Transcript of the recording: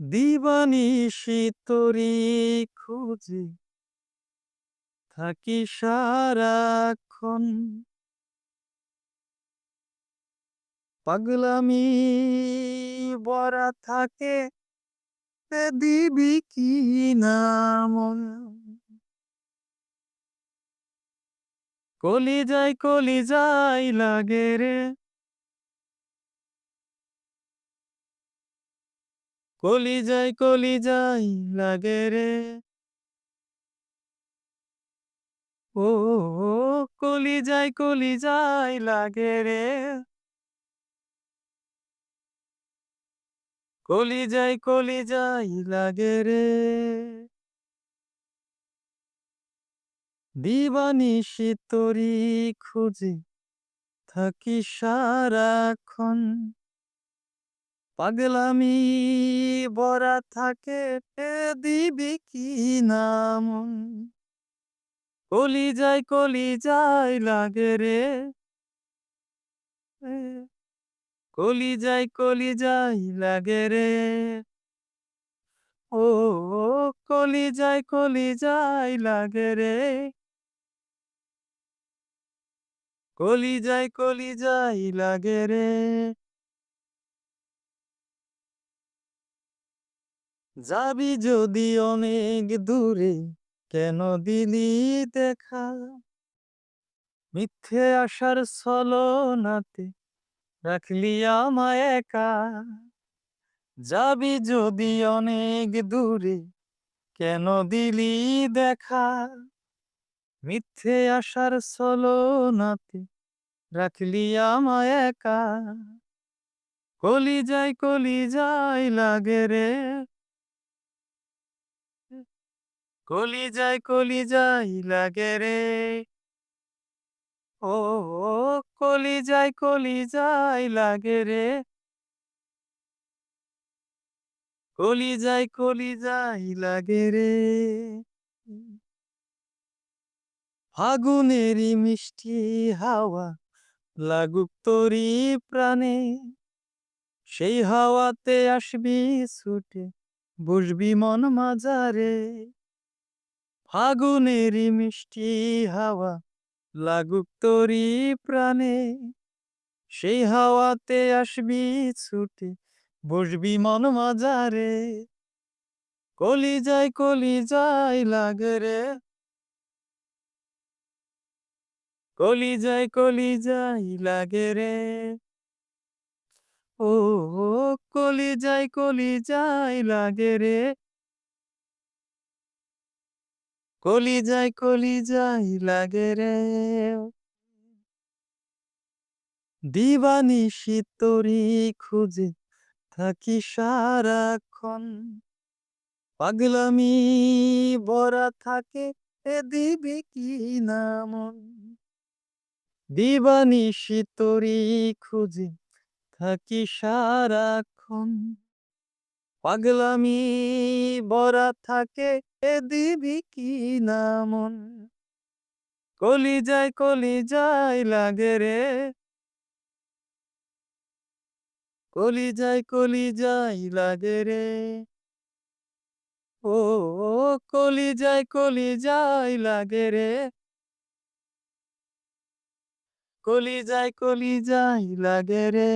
দিবানিশি তোরি খুঁজে থাকি সারাক্ষণ। পাগলামি বরা থাকে তে দিবি কি নাম কলি যাই কলি যাই লাগে রে কলি যাই কলি যাই লাগে রে। ও, কলি যাই কলি যাই লাগে রে। কলি যাই কলি যাই লাগে রে। দিবানিশি তোরি খুঁজে থাকি সারাক্ষণ। পাগলামি বরা থাকে দিবি কি নামন কলি যাই কলি যাই লাগে রে। কলি যাই কলি যাই লাগে রে। ও, কলি যাই কলি যাই লাগে রে। কলি যাই কলি যাই লাগে রে। যাবি যদি অনেক দূরে, কেন দিলি দেখা? মিথ্যে আসার ছলনাতে রাখলি আমায় একা। যাবি যদি অনেক দূরে, কেন দিলি দেখা? মিথ্যে আসার ছলনাতে রাখলি আমায় একা। কলি যাই কলি যাই লাগে রে কলি যাই কলি যাই লাগে রে। ও কলি যাই কলি যাই লাগে রে। কলি যাই কলি যাই লাগে রে। ফাগুনেরই মিষ্টি হাওয়া লাগুক তোরি প্রাণে। সেই হাওয়াতে আসবি ছুটে, বসবি মন মাজারে ফাগুনেরই মিষ্টি হাওয়া লাগুক তোরি প্রাণে। সেই হাওয়াতে আসবি ছুটে, বসবি মন মাজারে কলি যাই কলি যাই লাগে রে। কলি যাই কলি যাই লাগে রে। ও কলি যাই কলি যাই লাগে রে। কলি যাই কলি যাই লাগে রে। দিবানিশি তোরি খুঁজে থাকি সারাক্ষণ। পাগলামি বরা থাকে এ দিবি কি নামন দিবানিশি তোরি খুঁজে থাকি সারাক্ষণ। পাগলামি বরা থাকে, এ দিবি কি নামন কলি যায় কলি যায় লাগে রে। কলি যায় কলি যায় লাগে রে। ও, কলি যায় কলি যায় লাগে রে। কলি যায় কলি যায় লাগে রে।